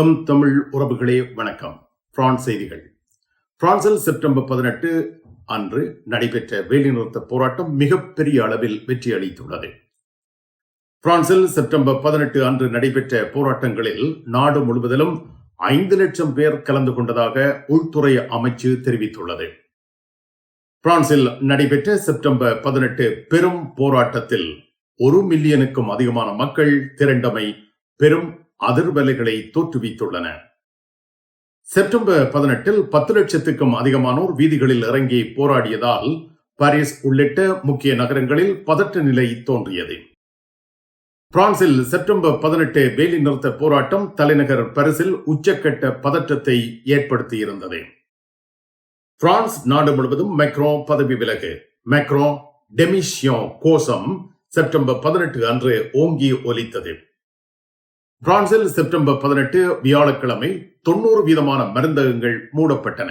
M Tamil உறவுகளே வணக்கம். France செய்திகள். பிரான்சில் செப்டம்பர் பதினெட்டு அன்று நடைபெற்ற வேலைநிறுத்த போராட்டம் மிகப்பெரிய அளவில் வெற்றி அளித்துள்ளது. பிரான்சில் செப்டம்பர் பதினெட்டு அன்று நடைபெற்ற போராட்டங்களில் நாடு முழுவதிலும் ஐந்து லட்சம் பேர் கலந்து கொண்டதாக உள்துறை அமைச்சு தெரிவித்துள்ளது. பிரான்சில் நடைபெற்ற செப்டம்பர் பதினெட்டு பெரும் போராட்டத்தில் ஒரு மில்லியனுக்கும் அதிகமான மக்கள் திரண்டமை பெரும் அதிர்வலைகளை தோற்றுவித்துள்ளன. செப்டம்பர் பதினெட்டில் பத்து லட்சத்துக்கும் அதிகமானோர் வீதிகளில் இறங்கி போராடியதால் பாரிஸ் உள்ளிட்ட முக்கிய நகரங்களில் பதற்ற நிலை தோன்றியது. பிரான்சில் செப்டம்பர் பதினெட்டு வேலை நிறுத்த போராட்டம் தலைநகர் பரிசில் உச்சக்கட்ட பதற்றத்தை ஏற்படுத்தியிருந்தது. பிரான்ஸ் நாடு முழுவதும் மெக்ரோ பதவி விலகு. மெக்ரோ டெமிஷியோ கோஷம் செப்டம்பர் பதினெட்டு அன்று ஓங்கி ஒலித்தது. பிரான்சில் செப்டம்பர் பதினெட்டு வியாழக்கிழமை தொண்ணூறு வீதமான மருந்தகங்கள் மூடப்பட்டன.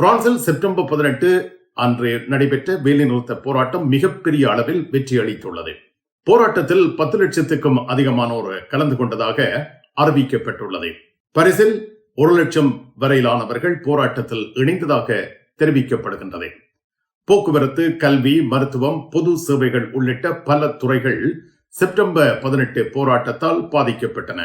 பிரான்சில் செப்டம்பர் பதினெட்டு அன்று நடைபெற்ற வேலைநிறுத்த போராட்டம் மிகப்பெரிய அளவில் வெற்றி அளித்துள்ளது. போராட்டத்தில் பத்து லட்சத்துக்கும் அதிகமானோர் கலந்து கொண்டதாக அறிவிக்கப்பட்டுள்ளது. பரிசில் ஒரு லட்சம் வரையிலானவர்கள் போராட்டத்தில் இணைந்ததாக தெரிவிக்கப்படுகின்றது. போக்குவரத்து கல்வி மருத்துவம் பொது சேவைகள் உள்ளிட்ட பல துறைகள் செப்டம்பர் பதினெட்டு போராட்டத்தால் பாதிக்கப்பட்டன.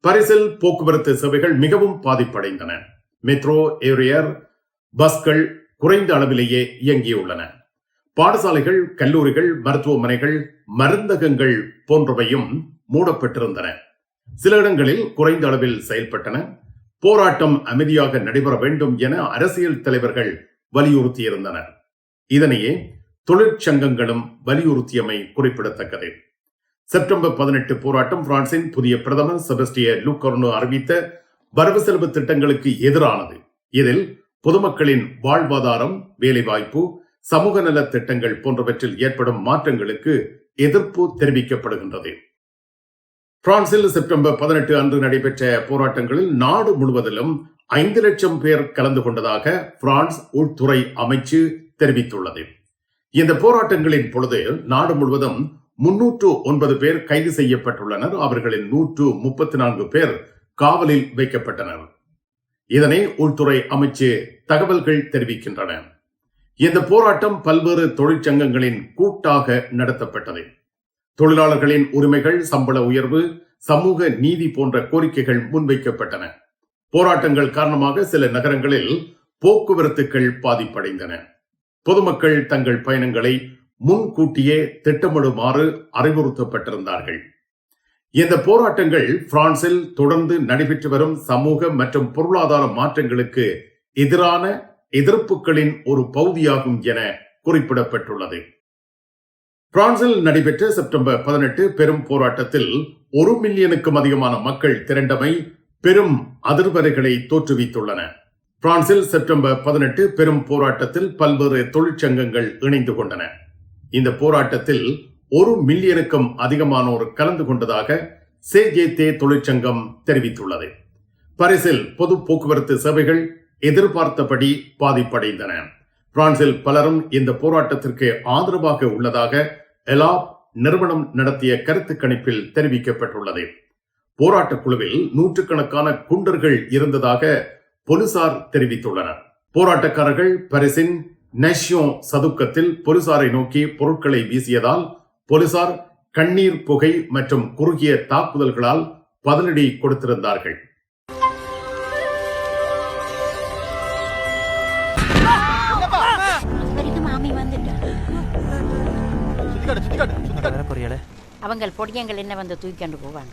பரிசில் போக்குவரத்து சேவைகள் மிகவும் பாதிப்படைந்தன. மெட்ரோ ஏரியர் பஸ்கள் குறைந்த அளவிலேயே இயங்கியுள்ளன. பாடசாலைகள் கல்லூரிகள் மருத்துவமனைகள் மருந்தகங்கள் போன்றவையும் மூடப்பட்டிருந்தன. சில இடங்களில் குறைந்த அளவில் செயல்பட்டன. போராட்டம் அமைதியாக நடைபெற வேண்டும் என அரசியல் தலைவர்கள் வலியுறுத்தியிருந்தனர். இதனையே தொழிற்சங்கங்களும் வலியுறுத்தியமை குறிப்பிடத்தக்கது. செப்டம்பர் பதினெட்டு போராட்டம் பிரான்சின் புதிய பிரதமர் செபஸ்டிய லூக்கர்னோ அறிவித்த வரவு செலவு திட்டங்களுக்கு எதிரானது. இதில் பொதுமக்களின் வாழ்வாதாரம் வேலைவாய்ப்பு சமூக நல திட்டங்கள் போன்றவற்றில் ஏற்படும் மாற்றங்களுக்கு எதிர்ப்பு தெரிவிக்கப்படுகின்றது. பிரான்சில் செப்டம்பர் பதினெட்டு அன்று நடைபெற்ற போராட்டங்களில் நாடு முழுவதிலும் ஐந்து லட்சம் பேர் கலந்து கொண்டதாக பிரான்ஸ் உள்துறை அமைச்சு தெரிவித்துள்ளது. இந்த போராட்டங்களின் பொழுது நாடு முழுவதும் முன்னூற்று ஒன்பது பேர் கைது செய்யப்பட்டுள்ளனர். அவர்களின் நூற்று முப்பத்தி நான்கு பேர் காவலில் வைக்கப்பட்டனர். இதனை உள்துறை அமைச்சு தகவல்கள் தெரிவிக்கின்றன. இந்த போராட்டம் பல்வேறு தொழிற்சங்கங்களின் கூட்டாக நடத்தப்பட்டது. தொழிலாளர்களின் உரிமைகள் சம்பள உயர்வு சமூக நீதி போன்ற கோரிக்கைகள் முன்வைக்கப்பட்டன. போராட்டங்கள் காரணமாக சில நகரங்களில் போக்குவரத்துகள் பாதிப்படைந்தன. பொதுமக்கள் தங்கள் பயணங்களை முன்கூட்டியே திட்டமிடுமாறு அறிவுறுத்தப்பட்டிருந்தார்கள். இந்த போராட்டங்கள் பிரான்சில் தொடர்ந்து நடைபெற்று வரும் சமூக மற்றும் பொருளாதார மாற்றங்களுக்கு எதிரான எதிர்ப்புகளின் ஒரு பகுதியாகும் என குறிப்பிடப்பட்டுள்ளது. பிரான்சில் நடைபெற்ற செப்டம்பர் பதினெட்டு பெரும் போராட்டத்தில் ஒரு மில்லியனுக்கும் அதிகமான மக்கள் திரண்டமை பெரும் அதிர்வலைகளை தோற்றுவித்துள்ளன. பிரான்சில் செப்டம்பர் பதினெட்டு பெரும் போராட்டத்தில் பல்வேறு தொழிற்சங்கங்கள் இணைந்து கொண்டன. இந்த போராட்டத்தில் ஒரு மில்லியனுக்கும் அதிகமானோர் கலந்து கொண்டதாக சேஜேதே தொழிற்சங்கம் தெரிவித்துள்ளது. பரிசில் பொது போக்குவரத்து சேவைகள் எதிர்பார்த்தபடி பாதிப்படைந்தன. பிரான்சில் பலரும் இந்த போராட்டத்திற்கு ஆதரவாக உள்ளதாக எலா நிறுவனம் நடத்திய கருத்து கணிப்பில் தெரிவிக்கப்பட்டுள்ளது. போராட்டக் குழுவில் நூற்றுக்கணக்கான குண்டர்கள் இருந்ததாக போலீசார் தெரிவித்துள்ளனர். போராட்டக்காரர்கள் பரிசின் நஷ்யோன் சதுக்கத்தில் போலீசாரை நோக்கி பொருட்களை வீசியதால் போலீசார் கண்ணீர் புகை மற்றும் குறுகிய தாக்குதல்களால் பதிலடி கொடுத்திருந்தார்கள். அவங்க பொடியங்கள் என்ன வந்து தூக்கிண்டு போவாங்க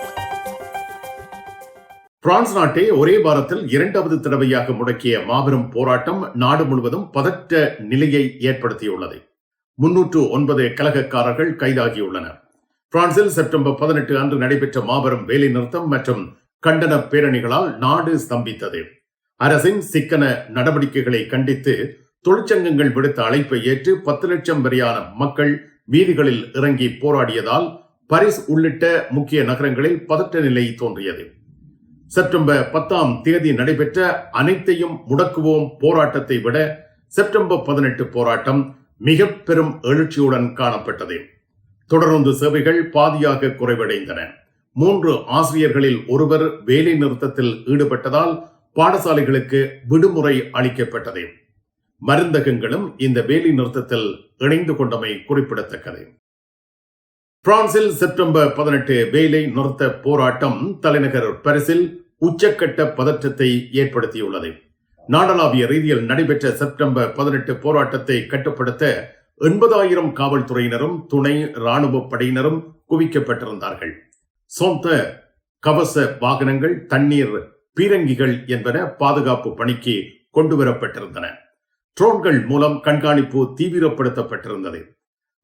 பிரான்ஸ் நாட்டை ஒரே வாரத்தில் இரண்டாவது தடவையாக முடக்கிய மாபெரும் போராட்டம் நாடு முழுவதும் பதற்ற நிலையை ஏற்படுத்தியுள்ளது. முன்னூற்று ஒன்பது கலகக்காரர்கள் கைதாகியுள்ளனர். பிரான்சில் செப்டம்பர் பதினெட்டு அன்று நடைபெற்ற மாபெரும் வேலை நிறுத்தம் மற்றும் கண்டன பேரணிகளால் நாடு ஸ்தம்பித்தது. அரசின் சிக்கன நடவடிக்கைகளை கண்டித்து தொழிற்சங்கங்கள் விடுத்த அழைப்பை ஏற்று பத்து லட்சம் வரையான மக்கள் வீதிகளில் இறங்கி போராடியதால் பரிஸ் உள்ளிட்ட முக்கிய நகரங்களில் பதற்ற நிலை தோன்றியது. செப்டம்பர் பத்தாம் தேதி நடைபெற்ற அனைத்தையும் முடக்குவோம் போராட்டத்தை விட செப்டம்பர் பதினெட்டு போராட்டம் மிக பெரும் எழுச்சியுடன் காணப்பட்டது. தொடர்ந்து சேவைகள் பாதியாக குறைவடைந்தன. மூன்று ஆசிரியர்களில் ஒருவர் வேலை நிறுத்தத்தில் ஈடுபட்டதால் பாடசாலைகளுக்கு விடுமுறை அளிக்கப்பட்டது. மருந்தகங்களும் இந்த வேலை நிறுத்தத்தில் இணைந்து கொண்டமை குறிப்பிடத்தக்கது. பிரான்சில் செப்டம்பர் பதினெட்டு வேலை நிறுத்த போராட்டம் தலைநகர் பரிசில் உச்சக்கட்ட பதற்றத்தை ஏற்படுத்தியுள்ளது. நாடளாவிய ரீதியில் நடைபெற்ற செப்டம்பர் பதினெட்டு போராட்டத்தை கட்டுப்படுத்த எண்பதாயிரம் காவல்துறையினரும் துணை ராணுவ படையினரும் குவிக்கப்பட்டிருந்தார்கள். சொந்த கவச வாகனங்கள் தண்ணீர் பீரங்கிகள் என்பன பாதுகாப்பு பணிக்கு கொண்டுவரப்பட்டிருந்தன. ட்ரோன்கள் மூலம் கண்காணிப்பு தீவிரப்படுத்தப்பட்டிருந்தது.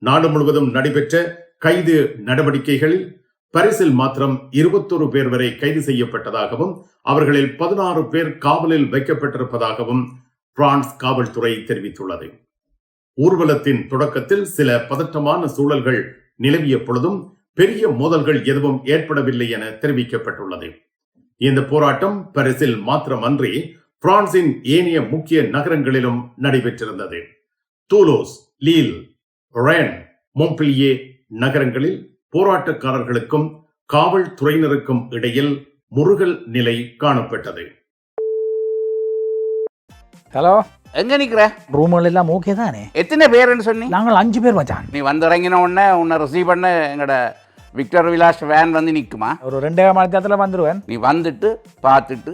நாடு முழுவதும் நடைபெற்ற கைது நடவடிக்கைகளில் பரிசில் மாத்திரம் இருபத்தொரு பேர் வரை கைது செய்யப்பட்டதாகவும் அவர்களில் பதினாறு பேர் காவலில் வைக்கப்பட்டிருப்பதாகவும் பிரான்ஸ் காவல்துறை தெரிவித்துள்ளது. ஊர்வலத்தின் தொடக்கத்தில் சில பதற்றமான சூழல்கள் நிலவிய பொழுதும் பெரிய மோதல்கள் எதுவும் ஏற்படவில்லை என தெரிவிக்கப்பட்டுள்ளது. இந்த போராட்டம் பரிசில் மாத்திரமன்றி பிரான்சின் ஏனைய முக்கிய நகரங்களிலும் நடைபெற்றிருந்தது. தூலோஸ் லீல் ரென் மொம்பிலியே நகரங்களில் போராட்டக்காரர்களுக்கும் காவல்துறையினருக்கும் இடையில் முருகல் நிலை காணப்பட்டது. ஹலோ? எங்க நிக்கிற? ரூம்கள் எல்லாம் ஓகே தானே? எத்தனை பேருன்னு சொன்னி? நாங்கள் அஞ்சு பேர் மச்சான். நீ வந்து இறங்கின உடனே உன்னை ரிசீவ் பண்ண எங்கட விக்டர் விலாஸ் வேன் வந்து நிக்குமா? ஒரு ரெண்டே மணி நேரத்தில் வந்துடுவேன் நீ வந்துட்டு பார்த்துட்டு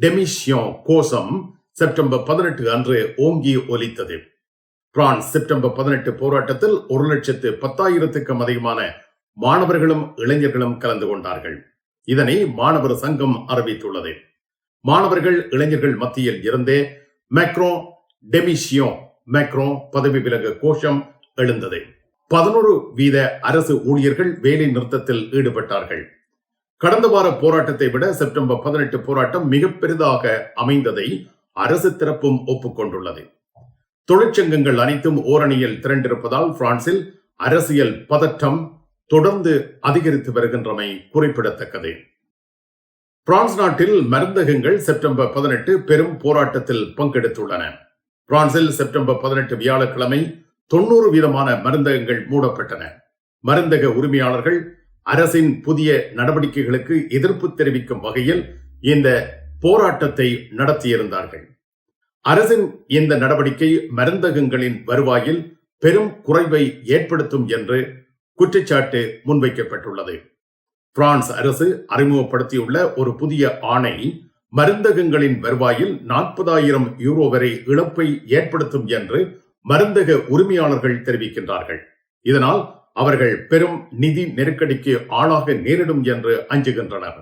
டெமிஷியோன் கோஷம் செப்டம்பர் பதினெட்டு அன்று ஓங்கி ஒலித்தது. பிரான்ஸ் செப்டம்பர் பதினெட்டு போராட்டத்தில் ஒரு லட்சத்து பத்தாயிரத்துக்கும் அதிகமான மாணவர்களும் இளைஞர்களும் கலந்து கொண்டார்கள். இதனை மாணவர் சங்கம் அறிவித்துள்ளது. மாணவர்கள் இளைஞர்கள் மத்தியில் இருந்தே மேக்ரோ டெமிஷியோ மெக்ரோ பதவி விலக கோஷம் எழுந்தது. பதினோரு வீத அரசு ஊழியர்கள் வேலை நிறுத்தத்தில் ஈடுபட்டார்கள். கடந்த வார போராட்டத்தை விட செப்டம்பர் பதினெட்டு போராட்டம் மிக பெரிதாக அமைந்ததை அரசு தரப்பும் ஒப்புக்கொண்டுள்ளது. தொழிற்சங்கங்கள் அனைத்தும் ஓரணியில் திரண்டிருப்பதால் பிரான்சில் அரசியல் பதற்றம் தொடர்ந்து அதிகரித்து வருகின்றமை குறிப்பிடத்தக்கது. பிரான்ஸ் நாட்டில் மருந்தகங்கள் செப்டம்பர் பதினெட்டு பெரும் போராட்டத்தில் பங்கெடுத்துள்ளன. பிரான்சில் செப்டம்பர் பதினெட்டு வியாழக்கிழமை தொண்ணூறு வீதமான மருந்தகங்கள் மூடப்பட்டன. மருந்தக உரிமையாளர்கள் அரசின் புதிய நடவடிக்கைகளுக்கு எதிர்ப்பு தெரிவிக்கும் வகையில் இந்த போராட்டத்தை நடத்தியிருந்தார்கள். அரசின் இந்த நடவடிக்கை மருந்தகங்களின் வருவாயில் பெரும் குறைவை ஏற்படுத்தும் என்று குற்றச்சாட்டு முன்வைக்கப்பட்டுள்ளது. பிரான்ஸ் அரசு அறிமுகப்படுத்தியுள்ள ஒரு புதிய ஆணை மருந்தகங்களின் வருவாயில் நாற்பதாயிரம் யூரோ வரை இழப்பை ஏற்படுத்தும் என்று மருந்தக உரிமையாளர்கள் தெரிவிக்கின்றார்கள். இதனால் அவர்கள் பெரும் நிதி நெருக்கடிக்கு ஆளாக நேரிடும் என்று அஞ்சுகின்றனர்.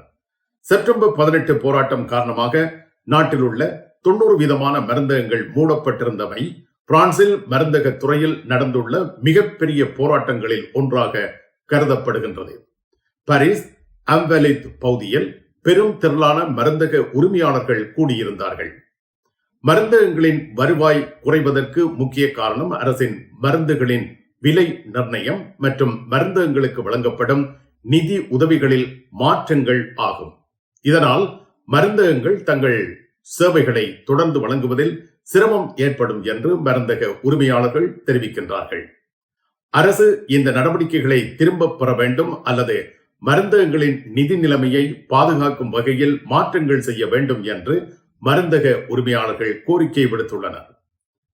செப்டம்பர் பதினெட்டு போராட்டம் காரணமாக நாட்டில் உள்ள தொண்ணூறு விதமான மருந்தகங்கள் மூடப்பட்டிருந்தவை. பிரான்சில் மருந்தக துறையில் நடந்துள்ள மிகப்பெரிய போராட்டங்களில் ஒன்றாக கருதப்படுகின்றது. பாரிஸ் அம்பலித் பகுதியில் பெரும் திரளான மருந்தக உரிமையாளர்கள் கூடியிருந்தார்கள். மருந்தகங்களின் வருவாய் குறைவதற்கு முக்கிய காரணம் அரசின் மருந்துகளின் விலை நிர்ணயம் மற்றும் மருந்தகங்களுக்கு வழங்கப்படும் நிதி உதவிகளில் மாற்றங்கள் ஆகும். இதனால் மருந்தகங்கள் தங்கள் சேவைகளை தொடர்ந்து வழங்குவதில் சிரமம் ஏற்படும் என்று மருந்தக உரிமையாளர்கள் தெரிவிக்கின்றார்கள். அரசு இந்த நடவடிக்கைகளை திரும்பப் பெற வேண்டும் அல்லது மருந்தகங்களின் நிதி நிலைமையை பாதுகாக்கும் வகையில் மாற்றங்கள் செய்ய வேண்டும் என்று மருந்தக உரிமையாளர்கள் கோரிக்கை விடுத்துள்ளனர்.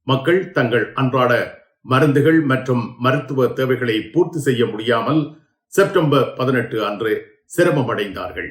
மக்கள் தங்கள் அன்றாட மருந்துகள் மற்றும் மருத்துவ தேவைகளை பூர்த்தி செய்ய முடியாமல் செப்டம்பர் பதினெட்டு அன்று சிரமமடைந்தார்கள்.